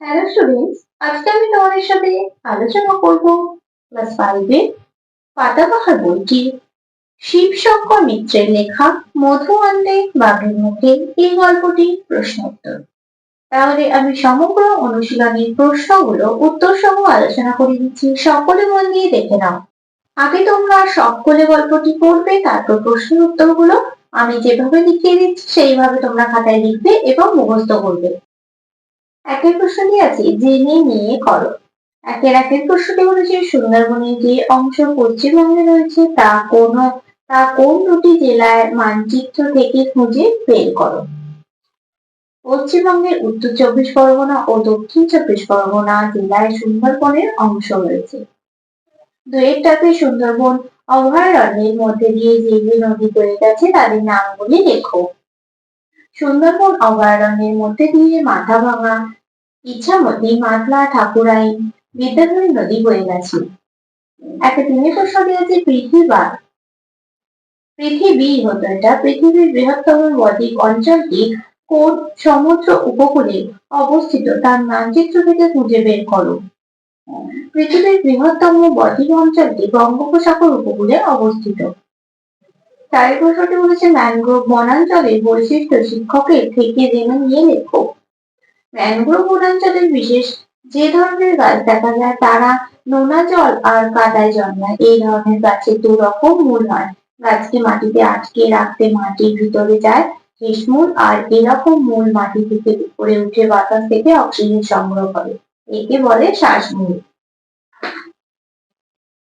Hello students আজকে আমি তোমাদের সাথে আলোচনা করব ক্লাস ফাইভে পাতাবাহার বইটি শিবশঙ্কর মিত্রের লেখা মধু আনতে বাঘের মুখে এই গল্পটি প্রশ্ন উত্তর তাহলে আমি সমগ্র অনুশীলনের প্রশ্নগুলো উত্তর সহ আলোচনা করে দিচ্ছি। সকলে মন দিয়ে দেখে নাও। আগে তোমরা সকলে গল্পটি পড়বে, তারপর প্রশ্নের উত্তরগুলো আমি যেভাবে লিখিয়ে দিচ্ছি, সেইভাবে তোমরা খাতায় লিখবে এবং মুখস্থ করবে। একের প্রশ্নটি আছে জেনে নিয়ে করো। একের একের প্রশ্নটি বলেছে, সুন্দরবনের যে অংশ পশ্চিমবঙ্গে রয়েছে, তা কোন তা কোন দুটি জেলার মানচিত্র থেকে খুঁজে বের করো? পশ্চিমবঙ্গের উত্তর চব্বিশ পরগনা ও দক্ষিণ চব্বিশ পরগনা জেলায় সুন্দরবনের অংশ রয়েছে। দুয়েরটাতে সুন্দরবন অভয়ারণ্যের মধ্যে দিয়ে যে নদী বয়ে গেছে, তাদের নামগুলি লেখো। সুন্দরবন অভয়ারণ্যের মধ্যে দিয়ে মাথা ভাঙা ইচ্ছামতি মাতলা ঠাকুরাই বিদ্যাধরী নদী বয়ে গেছে। একটা তিনি প্রশ্ন দিয়েছে পৃথিবী পৃথিবী হতো এটা। পৃথিবীর বৃহত্তম বদ্বীপ অঞ্চলটি কোন সমুদ্র উপকূলে অবস্থিত তার মানচিত্র থেকে খুঁজে বের করো। পৃথিবীর বৃহত্তম বদ্বীপ অঞ্চলটি বঙ্গোপসাগর উপকূলে অবস্থিত। চারের প্রশ্নটি বলেছে, ম্যানগ্রোভ বনাঞ্চলের বৈশিষ্ট্য শিক্ষকের থেকে জেনে নিয়ে লেখো। ম্যানগ্রোভ বনাঞ্চলের বিশেষ যে ধরনের গাছ দেখা যায়, তারা নোনা জল আর কাদায় জন্মায়। এই ধরনের গাছের দু রকম মূল হয়। গাছকে মাটিতে আটকে রাখতে মাটির ভিতরে যায় শেষমূল আর এরকম মূল মাটি থেকে উপরে উঠে বাতাস থেকে অক্সিজেন সংগ্রহ করে। একে বলে শ্বাসমূল।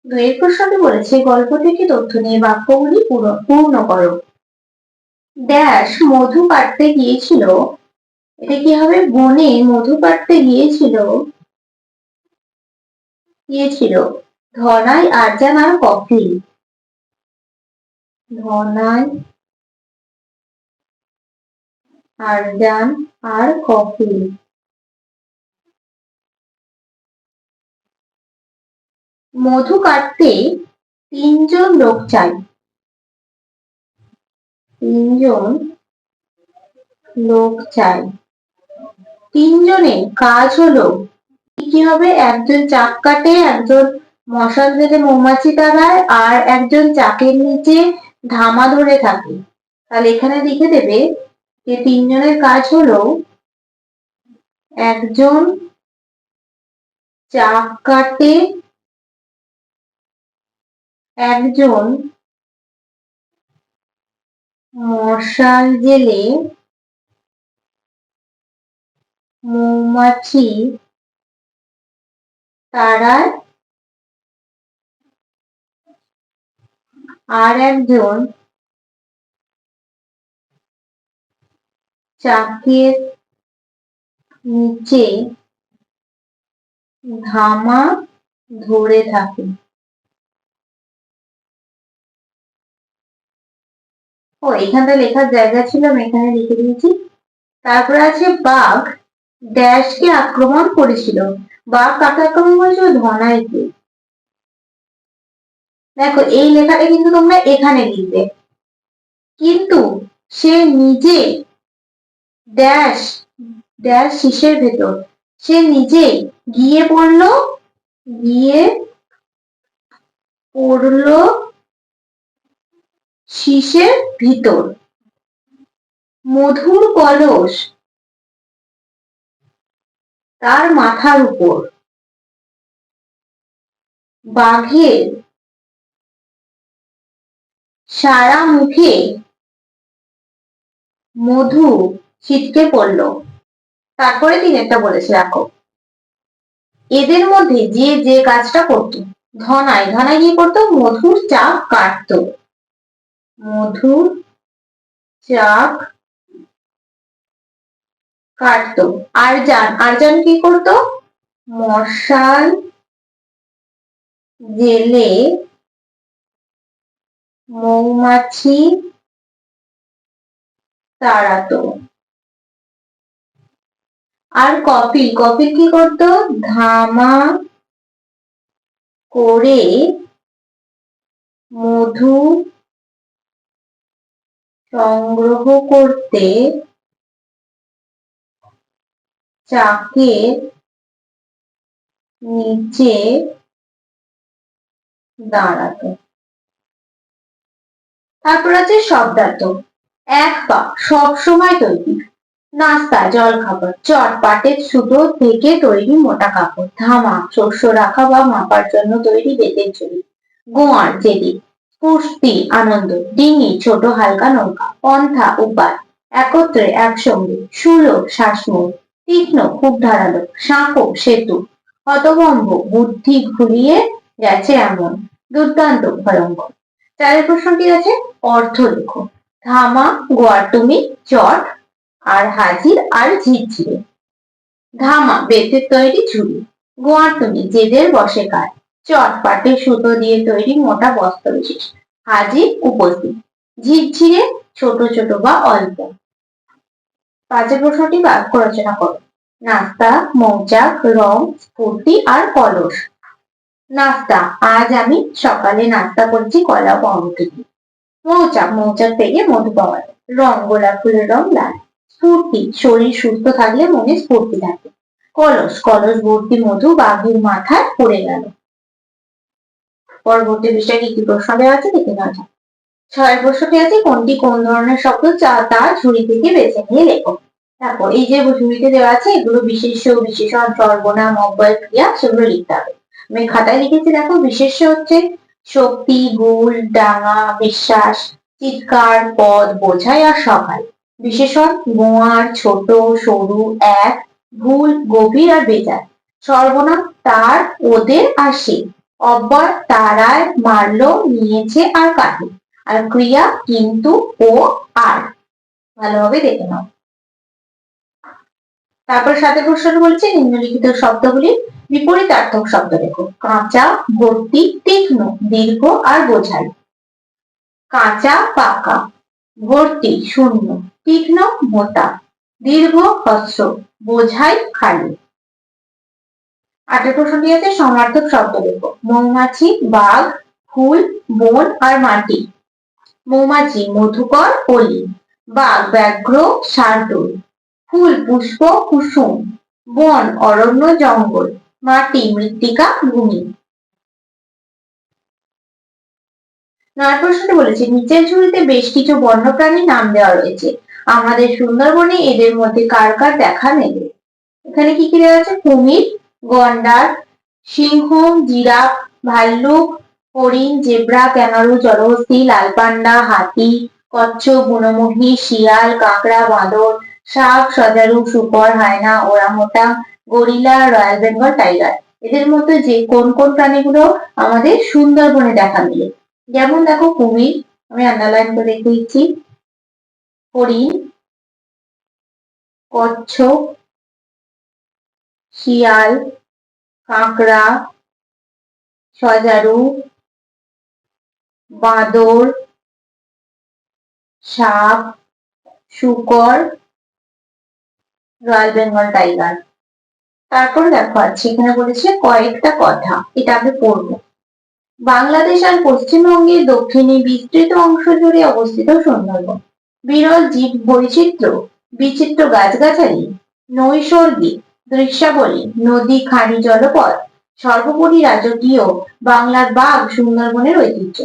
দুয়ের প্রশ্নটি বলেছে, গল্প থেকে তথ্য নিয়ে বাক্যগুলি পূর্ণ করো। ড্যাশ মধু কাটতে গিয়েছিল। এটা কি হবে? বনে মধু কাটতে গিয়েছিল। গিয়েছিল। ধনাই আরজান আর কফি ধনাই আরজান আর কফি মধু কাটতে তিনজন লোক চাই। তিনজন লোক চাই। তিনজনের কাজ হলো কি হবে? একজন চাক কাটে, একজন মশাল বেঁধে মৌমাছি তাড়ায় আর একজন চাকের নিচে ধামা ধরে থাকে। তাহলে এখানে লিখে দেবে যে তিনজনের কাজ হলো একজন চাক কাটে একজন মশাল জেলে মৌমাছি তারায় আর একজন চাকের নিচে ধামা ধরে থাকে। ও, এখানটা লেখার জায়গা ছিল, আমি এখানে লিখে দিয়েছি। তারপরে আছে বাঘ ড্যাশকে আক্রমণ করেছিল। বাঘ কাকে আক্রমণ করেছিল? ধনাইকে। দেখো, এই লেখাটা কিন্তু তোমরা এখানে লিখবে। কিন্তু সে নিজে ড্যাশ ড্যাশ শীষের ভেতর। সে নিজে গিয়ে পড়ল গিয়ে পড়ল শীষের ভিতর। মধুর কলস তার মাথার উপর। বাঘের সারা মুখে মধু ছিটকে পড়ল। তারপরে তিনি একটা বলেছে, রাখো। এদের মধ্যে যে যে কাজটা করত ধনাই ধনাই কি করতো, মধুর চাপ কাটতো। মধুর চাক কাটতো। আরজান আরজান কি করতো? মশাল জেলে মৌমাছি তাড়াতো। আর কপি কপি কি করতো? ধামা করে মধু সংগ্রহ করতে চাকের নিচে দাঁড়াতো। তারপর আছে শব্দার্থ। এক পা সব সময় তৈরি। নাস্তা জল খাবার চট পাটের সুতো থেকে তৈরি মোটা কাপড়, ধামা, শস্য রাখা বা মাপার জন্য তৈরি বেতের ঝুড়ি গোয়ার জেদি পুষ্টি, আনন্দ, ডিঙি, ছোট হালকা নৌকা, পন্থা উপায় একত্রে একসঙ্গে সুলো শ্বাসমূল, তীক্ষ্ণ, খুব ধারালো সাঁকো সেতু, হতভম্ব, বুদ্ধি ঘুরিয়ে গেছে এমন, দুর্দান্ত, ভয়ঙ্কর। চারের প্রশ্নটি আছে? অর্থ লেখো ধামা গোয়ার তুমি চট, আর হাজির, আর ঝিরঝিরে। ধামা, বেতের তৈরি ঝুড়ি গোয়ার তুমি জেদের বসে কাজ চট পাটের সুতো দিয়ে তৈরি মোটা বস্ত্র বিশেষ। হাজির উপস্থিত। ঝিরঝিরে ছোট ছোট বা অল্প। পাঁচের প্রশ্নটি বাক্য রচনা করো নাস্তা, মৌচাক, রং, স্ফূর্তি আর কলস। নাস্তা, আজ আমি সকালে নাস্তা করছি কলা ও পাউরুটি দিয়ে। মৌচাক মৌচাক থেকে মধু পাওয়া যায়। রং, গোলাপ ফুলের রং লাল। স্ফূর্তি, শরীর সুস্থ থাকলে মনে স্ফূর্তি থাকে। কলস কলস ভর্তি মধু বাঘের মাথায় পড়ে গেল। পরবর্তী বিষয়ে কি প্রশ্ন আছে দেখে নেওয়া যাক। ছয়ের প্রশ্নটি আছে, কোনটি কোন ধরনের শব্দ চা তা ঝুড়ি থেকে বেছে নিয়ে লেখো। দেখো এই যে ঝুড়িতে দেওয়া আছে, এগুলো বিশেষ বিশেষণ, সর্বনাম, অব্যয়, ক্রিয়া সেগুলো লিখতে হবে। আমি খাতায় লিখেছি, দেখো, বিশেষ্য হচ্ছে শক্তি গুল ডাঙা, বিশ্বাস, চিৎকার, পদ বোঝায় আর সকাল বিশেষণ, গোয়ার, ছোট, সরু, এক, ভুল, গভীর আর বেজার। সর্বনাম তার, ওদের আর সে। অব্যয় তারায় মারলো, নিয়েছে আর কাটে আর ক্রিয়া কিন্তু ও আর। ভালোভাবে দেখে নাও। তারপর সাথে প্রশ্ন বলছে, নিম্নলিখিত শব্দগুলি বিপরীতার্থক শব্দ লেখো। কাঁচা, ভর্তি, তীক্ষ্ণ, দীর্ঘ আর বোঝাই। কাঁচা, পাকা, ভর্তি, শূন্য, তীক্ষ্ণ, মোটা, দীর্ঘ হস্র বোঝাই, খালি। আটের প্রশ্নটি আছে সমার্থক শব্দ লেখো মৌমাছি, বাঘ, ফুল, বন আর মাটি। মৌমাছি, মধুকর অলি বাঘ, ব্যাঘ্র শার্দুল ফুল, পুষ্প, কুসুম। বন, অরণ্য, জঙ্গল। মাটি, মৃত্তিকা, ভূমি। নয় প্রশ্নটি বলেছে, নিচের ঝুড়িতে বেশ কিছু বন্যপ্রাণীর নাম দেওয়া রয়েছে। আমাদের সুন্দরবনে এদের মধ্যে কার কার দেখা মেলে এখানে কি কি দেওয়া আছে? কুমির গন্ডার, সিংহ, জিরাফ, ভাল্লুক, হরিণ, জেব্রা ক্যাঙ্গারু জলহস্তি, লালপান্ডা, হাতি, কচ্ছপ বুনোমহি শিয়াল, কাঁকড়া, বাঁদর, সাপ, সজারু, শুকর, হায়না ওরামোটা গরিলা, রয়্যাল বেঙ্গল টাইগার। এদের মধ্যে যে কোন কোন প্রাণীগুলো আমাদের সুন্দরবনে দেখা মিলে? যেমন দেখো কুমির, আমি আন্ডারলাইন করে দিচ্ছি। হরিণ, কচ্ছপ শিয়াল, কাঁকড়া, সজারু, বাঁদর, সাপ, শুকর, রয়্যাল বেঙ্গল টাইগার। তারপর দেখো আছে এখানে বলেছে কয়েকটা কথা, এটা আমি পড়ব। বাংলাদেশ আর পশ্চিমবঙ্গের দক্ষিণে বিস্তৃত অংশ জুড়ে অবস্থিত সুন্দরবন। বিরল জীব বৈচিত্র্য বিচিত্র গাছগাছালি, নৈসর্গিক দৃশ্যাবলী, নদী খাঁড়ি জলপথ, সর্বোপরি রাজকীয় বাংলার বাঘ সুন্দরবনের ঐতিহ্য।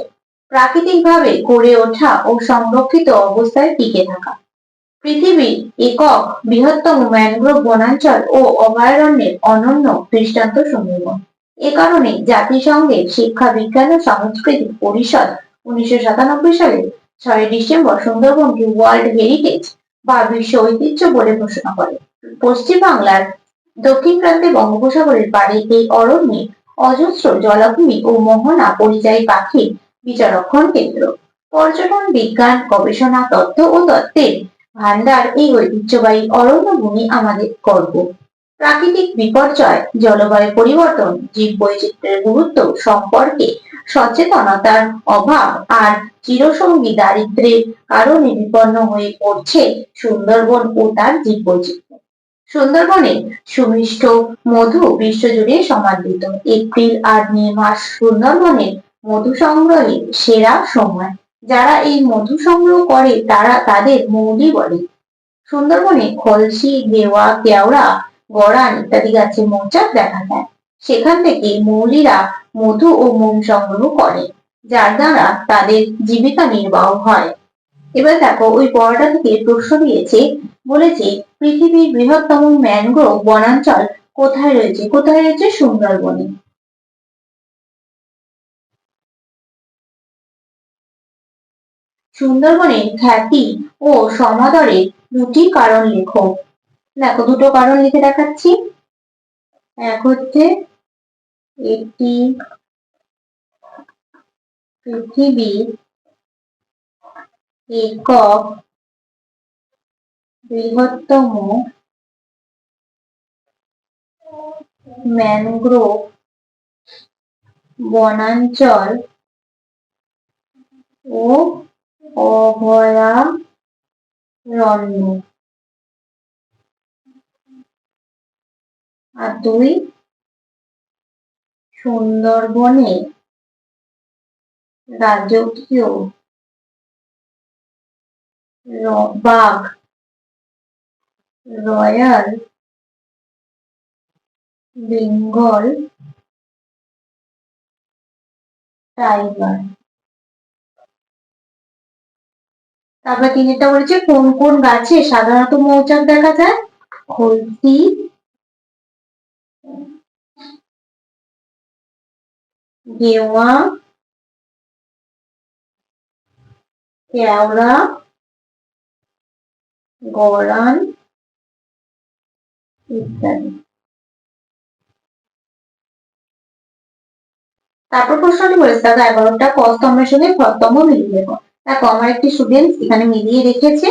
প্রাকৃতিকভাবে গড়ে ওঠা ও সংরক্ষিত অবস্থায় টিকে থাকা। পৃথিবীর একক বৃহত্তম ম্যানগ্রোভ বনাঞ্চল ও অভয়ারণ্যের অনন্য দৃষ্টান্ত সুন্দরবন এ কারণে জাতিসংঘের শিক্ষা, বিজ্ঞান ও সংস্কৃতি পরিষদ উনিশশো সাতানব্বই সালে ছয় ডিসেম্বর সুন্দরবনকে ওয়ার্ল্ড হেরিটেজ বা বিশ্ব ঐতিহ্য বলে ঘোষণা করে। পশ্চিম বাংলার দক্ষিণ প্রান্তে বঙ্গোপসাগরের পাড়ে এই অরণ্যে অজস্র জলাভূমি ও মোহনা পরিযায়ী পাখির বিচারক্ষণ কেন্দ্র। পর্যটন বিজ্ঞান, গবেষণা, তথ্য ও তত্ত্বের ভান্ডার এই ঐতিহ্যবাহী অরণ্যভূমি আমাদের গর্ব। প্রাকৃতিক বিপর্যয়, জলবায়ু পরিবর্তন, জীব বৈচিত্র্যের গুরুত্ব সম্পর্কে সচেতনতার অভাব আর চিরসঙ্গী দারিদ্র্যের কারণে বিপন্ন হয়ে পড়ছে সুন্দরবন ও তার জীব বৈচিত্র্য। সুন্দরবনে সুমিষ্ট মধু বিশ্বজুড়ে সমাদৃত। এপ্রিল আর মে মাস সুন্দরবনের মধু সংগ্রহের সেরা সময়। যারা এই মধু সংগ্রহ করে, তারা তাদের মৌলি বলে। সুন্দরবনে খলসি গেওয়া কেওড়া, গড়ান ইত্যাদি গাছে মৌচাক দেখা যায়। সেখান থেকে মৌলিরা মধু ও মোম সংগ্রহ করে, যার দ্বারা তাদের জীবিকা নির্বাহ হয়। এবার দেখো, ওই পড়াটা থেকে প্রশ্ন দিয়েছে, বলেছে পৃথিবীর বৃহত্তম ম্যানগ্রোভ বনাঞ্চল কোথায় রয়েছে? কোথায় রয়েছে সুন্দরবনে? সুন্দরবনের খ্যাতি ও সমাদরে দুটি কারণ লেখো। দেখো, দুটো কারণ লিখে দেখাচ্ছি। এক হচ্ছে এটি পৃথিবীর একক বৃহত্তম ম্যানগ্রোভ বনাঞ্চল ও অভয়ারণ্য। আর দুই সুন্দরবনে রাজকীয় বাঘ রয়্যাল বেঙ্গল টাইগার। তারপর তিনটা বলেছে, কোন কোন গাছে সাধারণত মৌচাক দেখা যায়? খলসি গেওয়া, কেওড়া, গরান তারপর প্রশ্নটি বলেছে, দাদা, এগারোটা কস্তম্ভের সঙ্গে খস্তম্ভ মিলিয়ে দেখো দেখো, আমার একটি স্টুডেন্ট এখানে মিলিয়ে রেখেছে।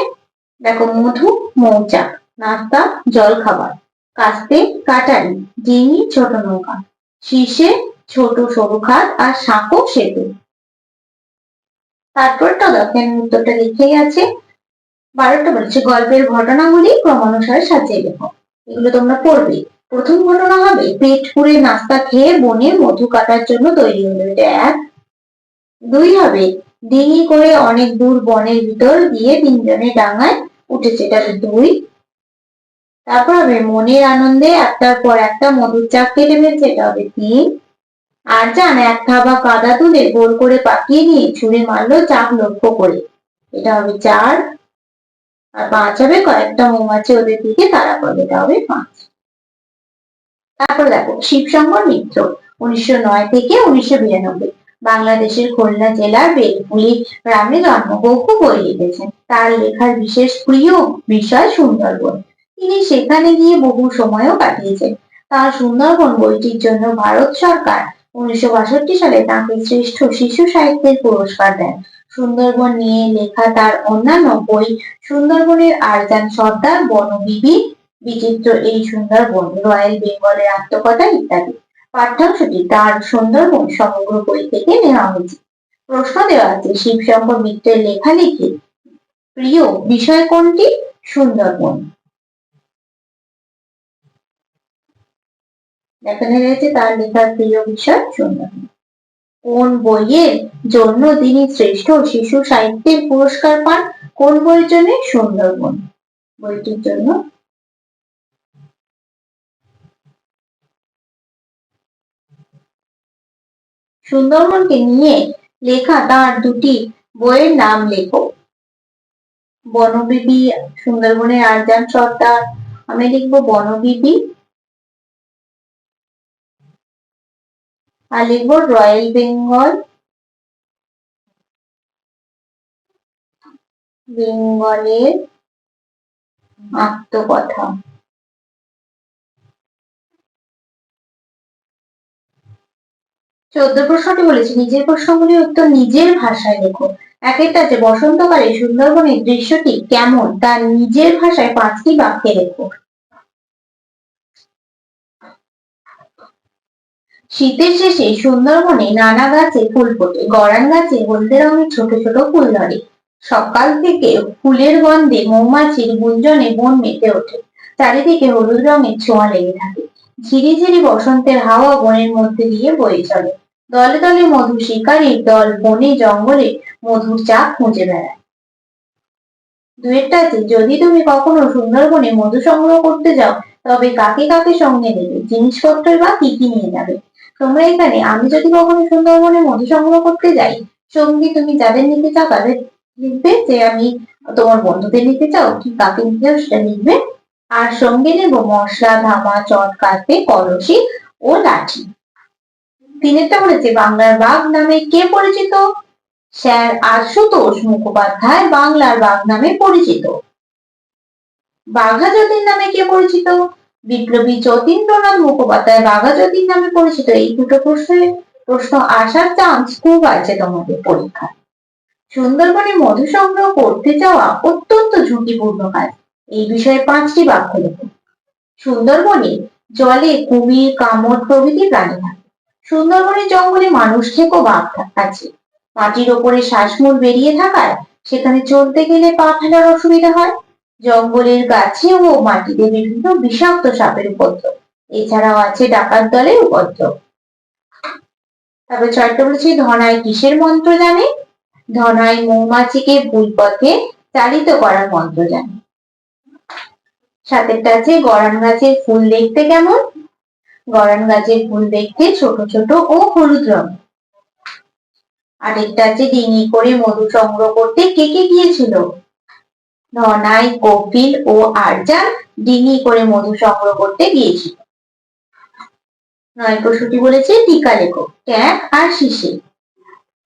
দেখো, মধু, মৌচাক, নাস্তা, জল, খাবার। কাস্তে, কাটারি, ডিঙি, ছোট নৌকা। শীর্ষে ছোট সরু খাত আর সাঁকো সেতু। তারপরটা দেখেন উত্তরটা লিখেই আছে। বারোটা বলেছে, গল্পের ঘটনাগুলি ক্রমানুসারে সাজিয়ে লেখো এগুলো তোমরা পড়বে। প্রথম ঘটনা হবে, পেট পুড়ে নাস্তা খেয়ে বনে মধু কাটার জন্য তৈরি হলো। এটা এক। দুই হবে, ডিঙি করে অনেক দূর বনের ভিতর দিয়ে তিনজনে ডাঙায় উঠেছে, এটা দুই। তারপর হবে, মনের আনন্দে একটার পর একটা মধুর চাপ কেটে ফেলছে, এটা হবে তিন। আর জান এক থাবা কাদা তুলে গোল করে পাকিয়ে নিয়ে ছুঁড়ে মারলো চাপ লক্ষ্য করে। এটা হবে চার। আর পাঁচ হবে কয়েকটা মৌমাছি ওদের দিকে তারা এটা হবে পাঁচ। তারপর দেখো শিবশঙ্কর মিত্র, উনিশশো নয় থেকে উনিশশো বিরানব্বই, বাংলাদেশের খুলনা জেলার বেলপুলি গ্রামে জন্মগ্রহণ বই লিখেছেন। তার লেখার বিশেষ প্রিয় বিষয় সুন্দরবন। তিনি সেখানে গিয়ে বহু সময়ও কাটিয়েছেন। তার সুন্দরবন বইটির জন্য ভারত সরকার উনিশশো বাষট্টি সালে তাকে শ্রেষ্ঠ শিশু সাহিত্যের পুরস্কার দেন। সুন্দরবন নিয়ে লেখা তার অন্যান্য বই সুন্দরবনের আরজান সর্দার বনবিবি, বিচিত্র এই সুন্দরবন, রয়্যাল বেঙ্গলের আত্মকথা ইত্যাদি। পাঠ্যাংশটি তার সুন্দরবন সমগ্র বই থেকে নেওয়া হয়েছে। প্রশ্ন দেওয়া আছে, শিবশঙ্কর মিত্রের লেখালেখি প্রিয় বিষয় কোনটি? সুন্দরবন। এখানে রয়েছে তার লেখার প্রিয় বিষয় সুন্দরবন। কোন বইয়ের জন্য তিনি শ্রেষ্ঠ শিশু সাহিত্যের পুরস্কার পান? কোন বইয়ের জন্য? সুন্দরবন। বইটির জন্য। সুন্দরবনকে নিয়ে লেখা তার দুটি বইয়ের নাম লেখো। বনবিবি, সুন্দরবনের আরজান সর্দার। আমি লিখব বনবিবি। আর লিখব রয়্যাল বেঙ্গল। বেঙ্গলের আত্মকথা। চোদ্দ প্রশ্নটি বলেছে, নিজের প্রশ্নগুলির উত্তর নিজের ভাষায় লেখো। একেরটা আছে, বসন্তকালে সুন্দরবনের দৃশ্যটি কেমন? তার নিজের ভাষায় পাঁচটি বাক্যে লেখো। শীতের শেষে সুন্দরবনে নানা গাছে ফুল ফোটে, গরান গাছে হলদে রঙের ছোট ছোট ফুল ধরে। সকাল থেকে ফুলের গন্ধে মৌমাছির গুঞ্জনে বন মেতে ওঠে। চারিদিকে হলুদ রঙের ছোঁয়া লেগে থাকে। ঝিরি ঝিরি বসন্তের হাওয়া বনের মধ্যে দিয়ে বয়ে চলে। দলে দলে মধু শিকারীর দল বনে জঙ্গলে মধুর চাপ খুঁজে বেড়ায়। দুয়েরটা আছে যদি তুমি কখনো সুন্দরবনে মধু সংগ্রহ করতে যাও, তবে কাকে কাকে সঙ্গে নেবে? জিনিসপত্র বা কি কি নিয়ে যাবে? তোমরা এখানে আমি যদি কখনো সুন্দরবনে মধু সংগ্রহ করতে যাই, সঙ্গী তুমি যাদের নিতে চাও তাদের লিখবে যে আমি তোমার বন্ধুদের নিতে চাও কি কাকে নিতে চাও সেটা লিখবে। আর সঙ্গে নেব মশলা, ধামা, চট কাটতে কলসি ও লাঠি। তিনেরটা বলেছে, বাংলার বাঘ নামে কে পরিচিত? স্যার আশুতোষ মুখোপাধ্যায়, বাংলার বাঘ নামে পরিচিত। বাঘা যতীন নামে কে পরিচিত? বিপ্লবী যতীন্দ্রনাথ মুখোপাধ্যায় বাঘা যতীন নামে পরিচিত এই দুটো প্রশ্নে প্রশ্ন আসার চান্স খুব আছে তোমাদের পরীক্ষায়। সুন্দরবনে মধু সংগ্রহ করতে যাওয়া অত্যন্ত ঝুঁকিপূর্ণ কাজ। এই বিষয়ে পাঁচটি বাক্য লেখো। সুন্দরবনে জলে কুমির, কামড় প্রভৃতি প্রাণী থাকে। সুন্দরবনের জঙ্গলে মানুষ থেকেও বাঘ আছে। মাটির ওপরে শ্বাসমূল বেরিয়ে থাকায় সেখানে চলতে গেলে পা ফেলার অসুবিধা হয়। জঙ্গলের গাছে ও মাটিতে বিভিন্ন বিষাক্ত সাপের উপদ্রব। এছাড়াও আছে ডাকাত দলের উপদ্রব। তারপর ছয়টা বলেছি ধনায় কিসের মন্ত্র জানে? ধনায় মৌমাছিকে ভুল পথে চালিত করার মন্ত্র জানে। সাতেরটা আছে, গরান গাছের ফুল দেখতে কেমন? গরান গাছের ফুল দেখতে ছোট ছোট ও হলুদ রঙ আরেকটা আছে, ডিঙি করে মধু সংগ্রহ করতে কে কে গিয়েছিল? ধনাই কপিল ও আরজান ডিঙি করে মধু সংগ্রহ করতে গিয়েছিল। নয় বলেছে টিকা লেখো, ট্যাঙ্ক আর শিশি।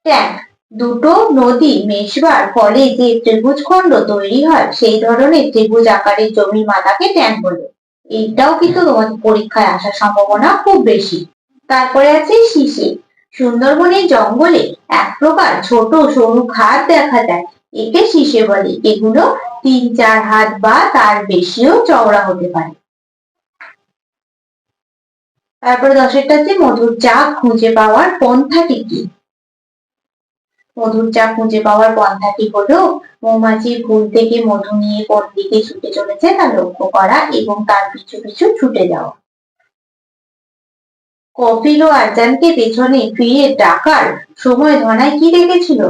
ট্যাঙ্ক, দুটো নদী মেশবার ফলে যে ত্রিভুজ খণ্ড তৈরি হয়, সেই ধরনের ত্রিভুজ আকারের জমির মাথাকে ট্যাঙ্ক বলে। এইটাও কিন্তু তোমাদের পরীক্ষায় আসার সম্ভাবনা খুব বেশি। তারপরে আছে শিশি। সুন্দরবনের জঙ্গলে এক প্রকার ছোট সরু খাদ দেখা যায়। একে শিশে বলে। এগুলো তিন, চার হাত বা তার বেশিও চওড়া হতে পারে। তারপরে দশেরটা হচ্ছে মধুর চাক খুঁজে পাওয়ার পন্থাটি কি? মধুর চাক খুঁজে পাওয়ার পন্থাটি হলো, মৌমাছি ফুল থেকে মধু নিয়ে কোন দিকে ছুটে চলেছে তা লক্ষ্য করা এবং তার পিছু পিছু ছুটে যাওয়া। কপিল ও আরজানকে পেছনে ফিরে ডাকার সময় ধনায় কি দেখেছিল?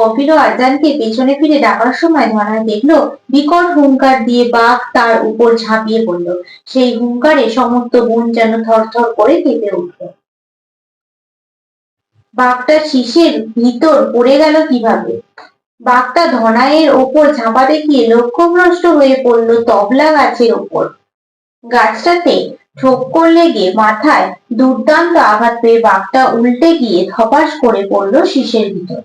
কপিল আজানকে পেছনে ফিরে ডাকার সময় ধনায় দেখল, বিকট হুঙ্কার দিয়ে বাঘ তার উপর ঝাঁপিয়ে পড়ল। সেই হুঙ্কারে সমস্ত বন যেন থরথর করে কেঁপে উঠল। বাঘটা শীষের ভিতর পড়ে গেল কীভাবে? বাঘটা ধনায়ের ওপর ঝাঁপাতে গিয়ে লক্ষ্যভ্রষ্ট হয়ে পড়ল তবলা গাছের ওপর। গাছটাতে ঠোক্কর লেগে মাথায় দুর্দান্ত আঘাত পেয়ে বাঘটা উল্টে গিয়ে ধপাস করে পড়ল শীষের ভিতর।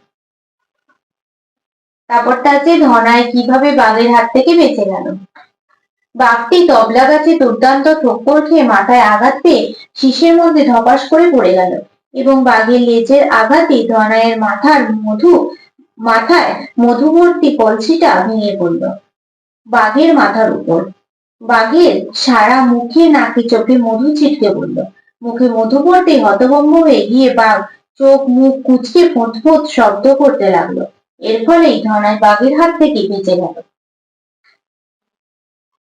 তারপরটা আছে ধনায় কীভাবে বাঘের হাত থেকে বেঁচে গেল? বাঘটি তবলা গাছে দুর্দান্ত ঠোক্কর খেয়ে মাথায় আঘাত পেয়ে শীষের মধ্যে ধপাস করে পড়ে গেল এবং বাঘের লেজের আঘাতে ধনায়ের মাথার মধু, মাথায় মধুবর্তী কলসিটা ভেঙে পড়ল বাঘের মাথার উপর। বাঘের সারা মুখে নাকে চোখে মধু ছিটকে পড়ল। মুখে মধু পড়তে হতভম্ব হয়ে গিয়ে বাঘ চোখ মুখ কুচকে ফোঁত ফোঁত শব্দ করতে লাগল। এর ফলেই ধনায় বাঘের হাত থেকে বেঁচে গেল।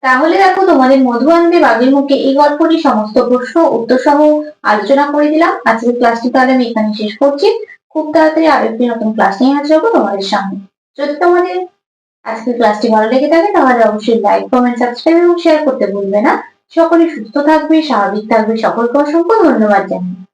তাহলে দেখো, তোমাদের মধু আনবে বাঘের মুখে এই গল্পটি সমস্ত প্রশ্ন উত্তর সহ আলোচনা করে দিলাম। আজকের ক্লাসটি তাহলে আমি এখানে শেষ করছি। খুব তাড়াতাড়ি আরেকটি নতুন ক্লাস নিয়ে হাজির হব তোমাদের সামনে। যদি তোমাদের আজকের ক্লাসটি ভালো লেগে থাকে, তাহলে অবশ্যই লাইক কমেন্ট সাবস্ক্রাইব এবং শেয়ার করতে ভুলবে না। সকলে সুস্থ থাকবে, স্বাভাবিক থাকবে। সকলকে অসংখ্য ধন্যবাদ জানাই